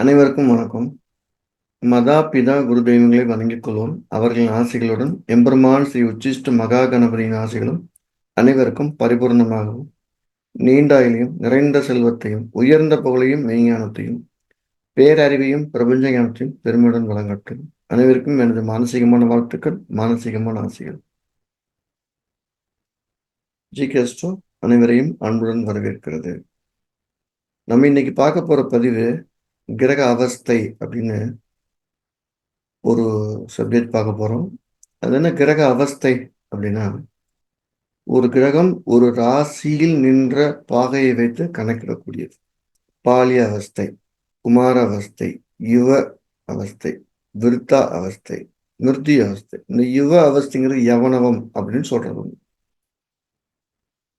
அனைவருக்கும் வணக்கம். மதா பிதா குரு தெய்வங்களை வணங்கிக் கொள்வோம். அவர்களின் ஆசைகளுடன் எம்பெருமான் ஸ்ரீ உச்சிஷ்ட மகா கணபதியின் ஆசைகளும் அனைவருக்கும் பரிபூர்ணமாகவும் நீண்டாயிலையும் நிறைந்த செல்வத்தையும் உயர்ந்த புகழையும் மெய்ஞானத்தையும் பேரறிவையும் பிரபஞ்ச ஞானத்தையும் பெருமையுடன் வழங்கட்டும். அனைவருக்கும் எனது மானசீகமான வாழ்த்துக்கள் மானசீகமான ஆசைகள். ஜி. கேஸ்டோ அனைவரையும் அன்புடன் வரவேற்கிறது. நம்ம இன்னைக்கு பார்க்க போற பதிவு கிரக அவஸ்தை அப்படின்னு ஒரு சப்ஜெக்ட் பார்க்க போகிறோம் அது என்ன கிரக அவஸ்தை அப்படின்னா ஒரு கிரகம் ஒரு ராசியில் நின்ற பாகையை வைத்து கணக்கிடக்கூடியது. பாலிய அவஸ்தை குமார அவஸ்தை யுவ அவஸ்தை விருத்தா அவஸ்தை மிருத்தி அவஸ்தை. இந்த யுவ அவஸ்தைங்கிறது யவனவம் அப்படின்னு சொல்றது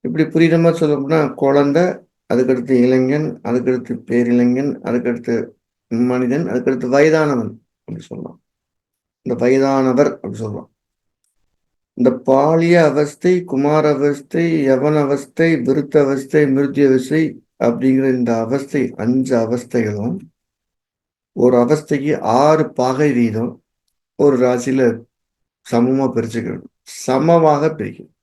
இப்படி புரியுற மாதிரி சொல்லணும்னா குழந்தை அதுக்கடுத்து இளைஞன் அதுக்கடுத்து பேரிளைஞன் அதுக்கடுத்து மனிதன் அதுக்கடுத்து வயதானவன் அப்படி சொல்லலாம் இந்த வயதானவர் அப்படி சொல்லலாம் இந்த பாலிய அவஸ்தை குமார அவஸ்தை யவன அவஸ்தை விருத்த அவஸ்தை மிருதி அவஸ்தை அப்படிங்கிற இந்த அவஸ்தை அஞ்சு அவஸ்தைகளும் ஒரு அவஸ்தைக்கு ஆறு பாகை வீதம் ஒரு ராசியில சமமாக பிரிச்சுக்கணும். சமமாக பிரிக்கணும்.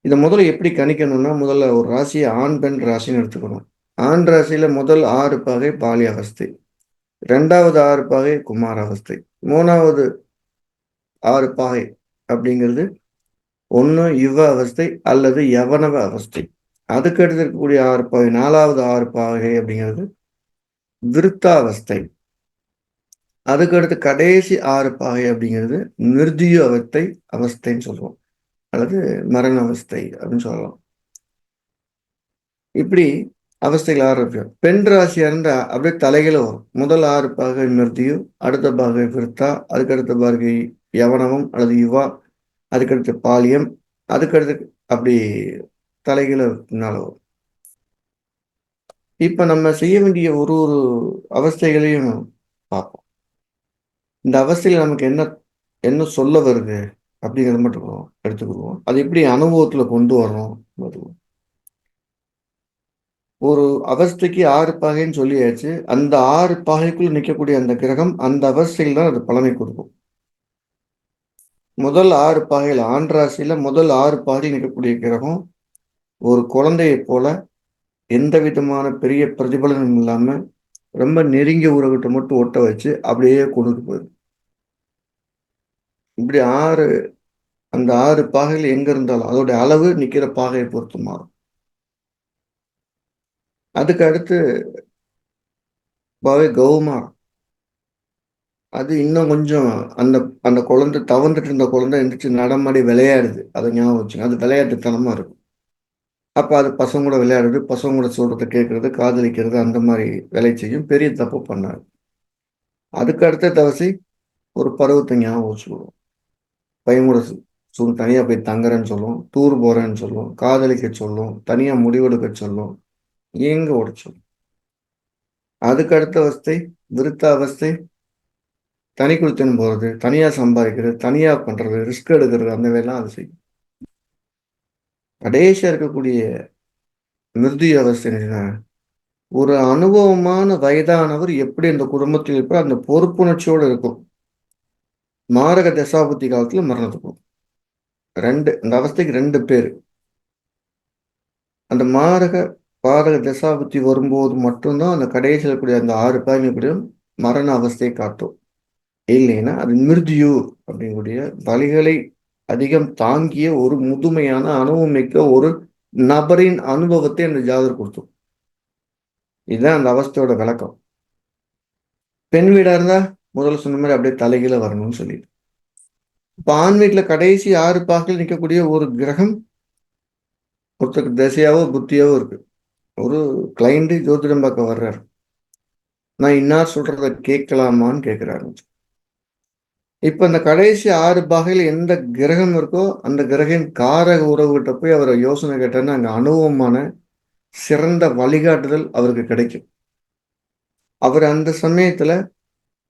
இதை முதல்ல எப்படி கணிக்கணும்னா முதல்ல ஒரு ராசியை ஆண் பெண் ராசின்னு எடுத்துக்கணும். ஆண் ராசியில் முதல் ஆறு பகை பாலி அவஸ்தை. ரெண்டாவது ஆறு பகை குமார அவஸ்தை. மூணாவது ஆறு பாகை அப்படிங்கிறது ஒன்று யுவ அவஸ்தை அல்லது யவனவ அவஸ்தை. அதுக்கு அடுத்து இருக்கக்கூடிய ஆறு பாகை நாலாவது ஆறு பாகை அப்படிங்கிறது விருத்தாவஸ்தை. அதுக்கு அடுத்து கடைசி ஆறு பாகை அப்படிங்கிறது நிர்திய அவத்தை அவஸ்தைன்னு சொல்லுவோம் அல்லது மரண அவஸ்தை அப்படின்னு சொல்லலாம். இப்படி அவஸ்தைகள் ஆரம்பிக்கும் பெண் ராசி இருந்தா அப்படியே தலைகளை வரும். முதல் ஆறு பாகை மிருதியும் அடுத்த பாகை விருத்தா அதுக்கடுத்த பாகை யவனமும் அல்லது யுவா அதுக்கடுத்து பாலியம் அதுக்கடுத்து அப்படி தலைகளை பின்னால வரும். இப்ப நம்ம செய்ய வேண்டிய ஒரு ஒரு அவஸ்தைகளையும் பார்ப்போம். இந்த அவஸ்தையில் நமக்கு என்ன என்ன சொல்ல வருது? அப்படிங்கிறத மட்டும் எடுத்துக்கிடுவோம் அது எப்படி அனுபவத்தில் கொண்டு வரணும் ஒரு அவஸ்தைக்கு ஆறு பாகைன்னு சொல்லியாச்சு. அந்த ஆறு பாகைக்குள் நிற்கக்கூடிய அந்த கிரகம் அந்த அவஸ்தையில் தான் அது பலனை கொடுக்கும். முதல் ஆறு பாகையில் ஆண் முதல் ஆறு பாகையில் நிற்கக்கூடிய கிரகம் ஒரு குழந்தையை போல எந்த விதமான பெரிய பிரதிபலனும் இல்லாமல் ரொம்ப நெருங்கிய உறவுகிட்ட மட்டும் ஒட்ட வச்சு அப்படியே கொண்டுட்டு போயிடும். இப்படி ஆறு அந்த ஆறு பாகைகள் எங்க இருந்தாலும் அதோடைய அளவு நிக்கிற பாகையை பொறுத்து மாறும். அதுக்கு அடுத்து பாவே கௌமா. அது இன்னும் கொஞ்சம் அந்த அந்த குழந்தை தவந்துட்டு இருந்த குழந்தை எந்திரிச்சு நடமாடி விளையாடுது. அதை ஞாபகம் வச்சுங்க. அது விளையாட்டுத்தனமா இருக்கும். அப்போ அது பசங்க கூட விளையாடுறது பசங்க கூட சொல்றதை கேட்கறது காதலிக்கிறது அந்த மாதிரி வேலை செய்யும். பெரிய தப்பு பண்ணாது. அதுக்கு அடுத்த தவசி ஒரு பருவத்தை ஞாபகம் வச்சுக்கிடுவோம் பையன் கூட சு தனியா போய் தங்குறேன்னு சொல்லும் டூர் போறேன்னு சொல்லும் காதலிக்க சொல்லும் தனியா முடிவெடுக்க சொல்லும் ஏங்க உடைச்சோம் அதுக்கு அடுத்த அவஸ்தை விருத்த அவஸ்தை தனி குளித்தன் போறது தனியா சம்பாதிக்கிறது தனியா பண்றது ரிஸ்க் எடுக்கிறது அந்த வேலைலாம் அது செய்யும். கடைசியா இருக்கக்கூடிய மிருதி அவஸ்தை ஒரு அனுபவமான வயதானவர் எப்படி அந்த குடும்பத்தில் இருப்பார் அந்த பொறுப்புணர்ச்சியோடு இருக்கும். மாரக தசாபுத்தி காலத்துல போகும். ரெண்டு அந்த அவஸ்தைக்கு ரெண்டு பேர். அந்த மாரக பாரக தசாபுத்தி வரும்போது மட்டும்தான் அந்த கடைசியில் இருக்கக்கூடிய அந்த ஆறு பயணிகளும் மரண அவஸ்தையை காட்டும். இல்லைன்னா அது மிருதியு அப்படிங்கக்கூடிய வலிகளை அதிகம் தாங்கிய ஒரு முதுமையான அனுபவமிக்க ஒரு நபரின் அனுபவத்தை அந்த ஜாதகர் கொடுத்தோம். இதுதான் அந்த அவஸ்தையோட விளக்கம். பெண் வீடா இருந்தா? முதல்ல சொன்ன மாதிரி அப்படியே தலைகீழ வரணும்னு சொல்லிட்டு. இப்போ ஆண் வீட்டில் கடைசி ஆறு பாக்கில் நிற்கக்கூடிய ஒரு கிரகம் ஒருத்தருக்கு திசையாவோ புத்தியாவோ இருக்கு. ஒரு கிளைண்ட்டு ஜோதிடம் பார்க்க வர்றாரு. நான் இன்னார் சொல்றத கேட்கலாமான்னு கேட்குறாரு. இப்போ இந்த கடைசி ஆறு பாகையில் எந்த கிரகம் இருக்கோ அந்த கிரகின் காரக உறவுகிட்ட போய் அவரை யோசனை கேட்டேன்னா அங்கே அனுபவமான சிறந்த வழிகாட்டுதல் அவருக்கு கிடைக்கும். அவர் அந்த சமயத்தில்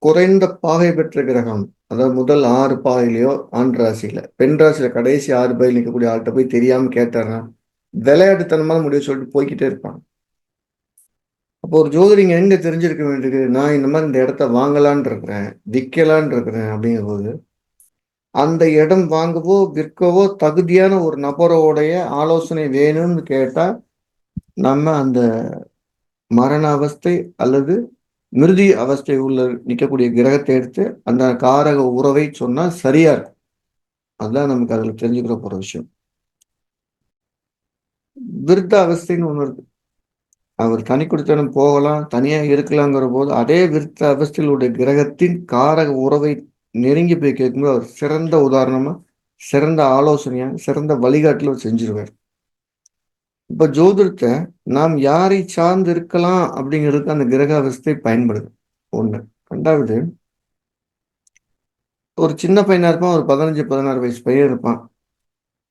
குறைந்த பாகை பெற்ற கிரகம் அதாவது முதல் ஆறு பாகையிலையோ ஆண் ராசியில பெண் ராசியில கடைசி ஆறு பாயில் நிற்கக்கூடிய ஆள்கிட்ட போய் தெரியாம கேட்டாருன்னா விளையாட்டுத்தனமான முடிவு சொல்லிட்டு போய்கிட்டே இருப்பாங்க. அப்போ ஒரு ஜோதிடிங்க எங்க தெரிஞ்சிருக்க வேண்டியது நான் இந்த மாதிரி இந்த இடத்த வாங்கலான் இருக்கிறேன் விற்கலான் இருக்கிறேன் அப்படிங்கும்போது அந்த இடம் வாங்கவோ விற்கவோ தகுதியான ஒரு நபரோடைய ஆலோசனை வேணும்னு கேட்டா நம்ம அந்த மரண அவஸ்தை அல்லது மிருதி அவஸ்தை உள்ள நிற்கக்கூடிய கிரகத்தை எடுத்து அந்த காரக உறவை சொன்னா சரியா இருக்கும். அதுதான் நமக்கு அதுல தெரிஞ்சுக்கிற போற விஷயம். விருத்த அவஸ்தைன்னு ஒன்று இருக்கு. அவர் தனி குடித்தனம் போகலாம் தனியா இருக்கலாங்கிற போது அதே விருத்த அவஸ்தையில் உடைய கிரகத்தின் காரக உறவை நெருங்கி போய் கேட்கும்போது அவர் சிறந்த உதாரணமா சிறந்த ஆலோசனையாக சிறந்த வழிகாட்டில் அவர் செஞ்சிருவார். இப்ப ஜோதிடத்தை நாம் யாரை சார்ந்து இருக்கலாம் அப்படிங்கிறதுக்கு அந்த கிரக அவஸ்தை பயன்படுது. ஒண்ணு. ரெண்டாவது ஒரு சின்ன பையனா இருப்பான் ஒரு பதினஞ்சு பதினாறு வயசு பையன் இருப்பான்.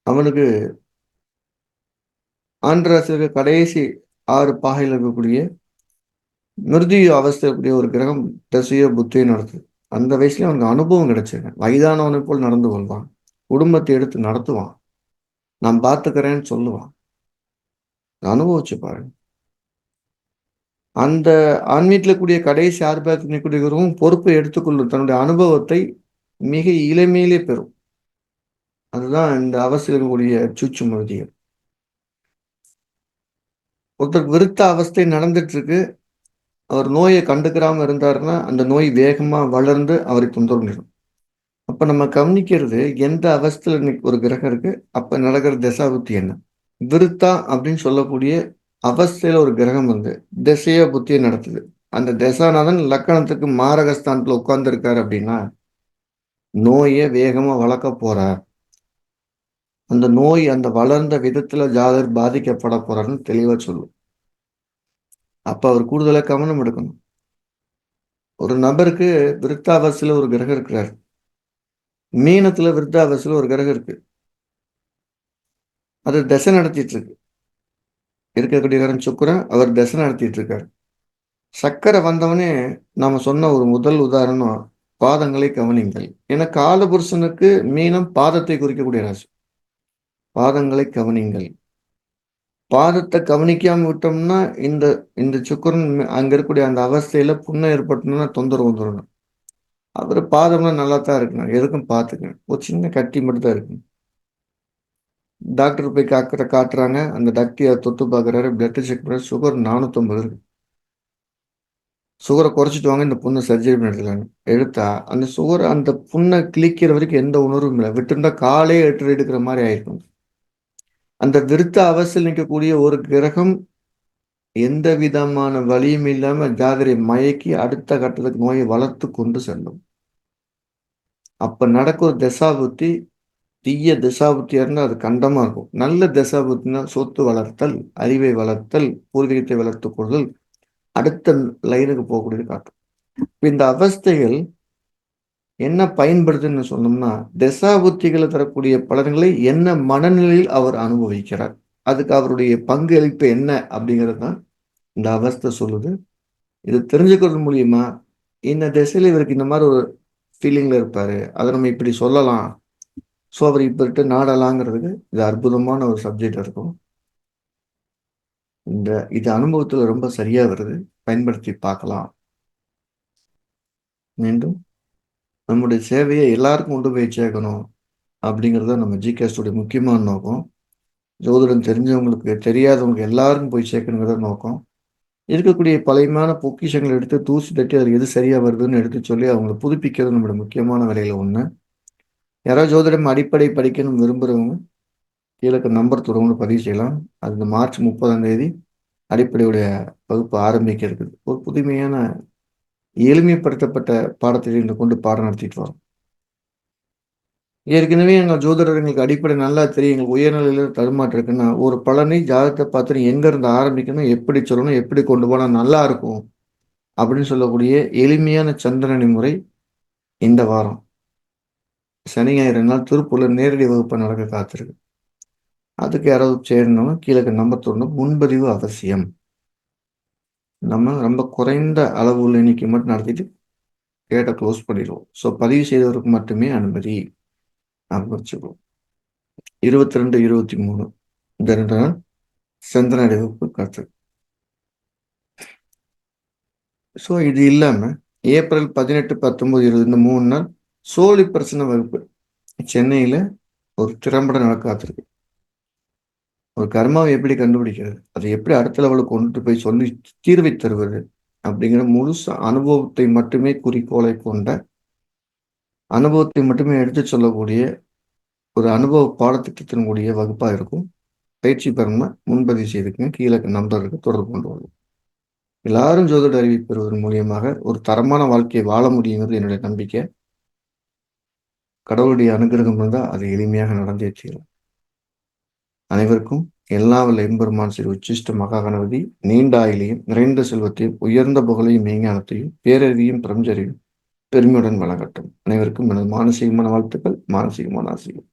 அவனுக்கு ஆந்திராசிற்கு கடைசி ஆறு பாகையில் இருக்கக்கூடிய மிருதி அவஸ்தை கூடிய ஒரு கிரகம் தசையோ புத்தியோ நடத்துது அந்த வயசுல அவனுக்கு அனுபவம் கிடைச்சது வயதானவனை போல் நடந்து கொள்வான். குடும்பத்தை எடுத்து நடத்துவான். நான் பார்த்துக்கிறேன்னு சொல்லுவான். அனுபவிச்சு பாருங்க. அந்த ஆன்மீகத்தில் கூடிய கடைசி ஆர்ப்பாத்தினை கூடியவரும் பொறுப்பை எடுத்துக்கொள்ளும் தன்னுடைய அனுபவத்தை மிக இளமையிலே பெறும். அதுதான் இந்த அவசியம் கூடிய சூச்சு மருதிகள். ஒருத்தர் விருத்த அவஸ்தை நடந்துட்டு இருக்கு அவர் நோயை கண்டுக்கிறாம இருந்தாருன்னா அந்த நோய் வேகமா வளர்ந்து அவரை தொந்தரவிடும் அப்ப நம்ம கவனிக்கிறது எந்த அவஸ்தையில ஒரு கிரகம் இருக்கு? அப்ப நடக்கிற தசாபுத்தி என்ன? விருத்தா அப்படின்னு சொல்லக்கூடிய அவஸ்தையில ஒரு கிரகம் வந்து திசைய புத்தியை நடத்துது. அந்த திசாநாதன் லக்கணத்துக்கு மாரகஸ்தானத்துல உட்கார்ந்து இருக்காரு அப்படின்னா நோயை வேகமா வளர்க்க போறார். அந்த நோய் அந்த வளர்ந்த விதத்துல ஜாதகர் பாதிக்கப்பட போறாருன்னு தெளிவா சொல்லும். அப்ப அவர் கூடுதலா கவனம் எடுக்கணும். ஒரு நபருக்கு விருத்தாவசில ஒரு கிரகம் இருக்கிறார். மீனத்துல விருத்தாவசில ஒரு கிரகம் இருக்கு. அது தசை நடத்திட்டு இருக்கு இருக்கக்கூடிய கிரகம் சுக்கரன் அவர் தசை நடத்திட்டு இருக்காரு சக்கரை வந்தவனே நாம சொன்ன ஒரு முதல் உதாரணம் பாதங்களை கவனிங்கள். ஏன்னா காலபுருஷனுக்கு மீனம் பாதத்தை குறிக்கக்கூடிய ராசி. பாதங்களை கவனிங்கள். பாதத்தை கவனிக்காம விட்டோம்னா இந்த இந்த சுக்கரன் அங்க இருக்கக்கூடிய அந்த அவஸ்தையில புண்ணை ஏற்பட்டோம்னா தொந்தரவு வந்துடணும். அவர் பாதம்லாம் நல்லா தான் இருக்கணும் எதுக்கும் பார்த்துக்கணும் ஒரு சின்ன கட்டி மட்டும் தான் இருக்கணும் டாக்டர் போய் காக்கிற காட்டுறாங்க. அந்த டாக்டர் தொட்டு பார்க்குறாரு. பிளட்டு செக் பண்ண சுகர் நானூற்றம்பது இருக்கு. சுகரை குறைச்சிட்டு வாங்க. இந்த புண்ணை சர்ஜரி பண்ணி எடுத்துக்கலான்னு. எடுத்தா அந்த சுகர் அந்த புண்ணை கிளிக்கிற வரைக்கும் எந்த உணர்வும் இல்லை. விட்டுருந்தா காலே எட்டு எடுக்கிற மாதிரி ஆயிருக்கும் அந்த விருத்த அவசியம் நிற்கக்கூடிய ஒரு கிரகம் எந்த விதமான வழியும் இல்லாமல் ஜாதரை மயக்கி அடுத்த கட்டத்துக்கு நோயை வளர்த்து கொண்டு செல்லும். அப்போ நடக்கிற ஒரு தசாபுத்தி தீய திசாபுத்தியாக இருந்தால் அது கண்டமாக இருக்கும். நல்ல திசாபுத்தினா சொத்து வளர்த்தல் அறிவை வளர்த்தல் பூர்வீகத்தை வளர்த்து கொள்தல் அடுத்த லைனுக்கு போகக்கூடியது காட்டும் இந்த அவஸ்தைகள் என்ன பயன்படுதுன்னு சொன்னோம்னா தசாபுத்திகளை தரக்கூடிய பலன்களை என்ன மனநிலையில் அவர் அனுபவிக்கிறார் அதுக்கு அவருடைய பங்களிப்பு என்ன அப்படிங்கிறது தான் இந்த அவஸ்தை சொல்லுது. இது தெரிஞ்சுக்கிறது மூலியமா இந்த திசையில் இவருக்கு இந்த மாதிரி ஒரு ஃபீலிங்கில் இருப்பார். அதை நம்ம இப்படி சொல்லலாம். ஸோ அவர் இப்படிட்டு நாடலாங்கிறதுக்கு இது அற்புதமான ஒரு சப்ஜெக்ட் இருக்கும். இந்த இது அனுபவத்தில் ரொம்ப சரியாக வருது. பயன்படுத்தி பார்க்கலாம். மீண்டும் நம்முடைய சேவையை எல்லாருக்கும் கொண்டு போய் சேர்க்கணும் அப்படிங்கிறது நம்ம ஜிகேஸ்டுடைய முக்கியமான நோக்கம். ஜோதிடம் தெரிஞ்சவங்களுக்கு தெரியாதவங்க எல்லாருக்கும் போய் சேர்க்கணுங்கிறத நோக்கம். இருக்கக்கூடிய பழையமான பொக்கிஷங்களை எடுத்து தூசி தட்டி அதில் எது சரியாக வருதுன்னு எடுத்து சொல்லி அவங்கள புதுப்பிக்கிறது நம்மளோட முக்கியமான வேலையில் ஒன்று யாராவது ஜோதிடம் அடிப்படை படிக்கணும் விரும்புகிறவங்க கீழே நம்பர் தொடர்ந்து பதிவு செய்யலாம். அது இந்த மார்ச் முப்பதாம் தேதி அடிப்படையுடைய வகுப்பு ஆரம்பிக்க இருக்குது ஒரு புதுமையான எளிமைப்படுத்தப்பட்ட பாடத்திட்டங்களை கொண்டு பாடம் நடத்திட்டு வரோம். ஏற்கனவே எங்கள் ஜோதிடர் எங்களுக்கு அடிப்படை நல்லா தெரியும். எங்களுக்கு உயர்நிலையில் தடுமாற்றம் இருக்குன்னா ஒரு பலனை ஜாதகத்தை பார்த்து எங்கேருந்து ஆரம்பிக்கணும் எப்படி சொல்லணும் எப்படி கொண்டு போனால் நல்லா இருக்கும் அப்படின்னு சொல்லக்கூடிய எளிமையான சந்திரனை முறை இந்த வாரம். சனி ஞாயிறு நாள் திருப்பூர்ல நேரடி வகுப்பு நடக்க காத்திருக்கு. அதுக்கு யாராவது சேரணும்னா கீழே நம்பர் தோணும் முன்பதிவு அவசியம். நம்ம ரொம்ப குறைந்த அளவு உள்ள எண்ணிக்கை மட்டும் நடத்திட்டு கேட்டை க்ளோஸ் பண்ணிடுவோம். ஸோ பதிவு செய்தவருக்கு மட்டுமே அனுமதி. வச்சுக்குவோம் இருபத்தி ரெண்டு இருபத்தி மூணு இந்த ரெண்டு நாள் சந்திரன் வகுப்பு காத்து ஸோ இது இல்லாமல் ஏப்ரல் பதினெட்டு பத்தொம்போது இருபது இந்த மூணு நாள் சோழி பிரச்சனை வகுப்பு. சென்னையில் ஒரு திறம்பட நடக்காத்திருக்கு ஒரு கர்மாவை எப்படி கண்டுபிடிக்கிறது? அதை எப்படி அடுத்த லெவலுக்கு கொண்டு போய் சொல்லி தீர்வை தருவது? அப்படிங்கிற முழுசு அனுபவத்தை மட்டுமே குறிக்கோளை கொண்ட அனுபவத்தை மட்டுமே எடுத்து சொல்லக்கூடிய ஒரு அனுபவ பாடத்திட்டத்தினுடைய வகுப்பாக இருக்கும். பயிற்சி பெறமை முன்பதிவு செய்துக்குங்க. கீழே நம்பருக்கு தொடர்பு கொண்டு வரும் எல்லாரும் ஜோதிட அறிவிப்பு பெறுவதன் மூலியமாக ஒரு தரமான வாழ்க்கையை வாழ முடியுங்கிறது என்னுடைய நம்பிக்கை. கடவுளுடைய அனுகிரகம் இருந்தால் அது எளிமையாக நடந்தே தீரும். அனைவருக்கும் எல்லா வல்ல எம்பெருமான் ஸ்ரீ உச்சிஷ்ட மகா கணபதி நீண்ட ஆயிலையும் நிறைந்த செல்வத்தையும் உயர்ந்த புகழையும் மெய்ஞானத்தையும் பேரறிவையும் பிரஞ்சறியும் பெருமையுடன் வழங்கட்டும். அனைவருக்கும் எனது மானசீகமான வாழ்த்துக்கள் மானசீகமான ஆசைகள்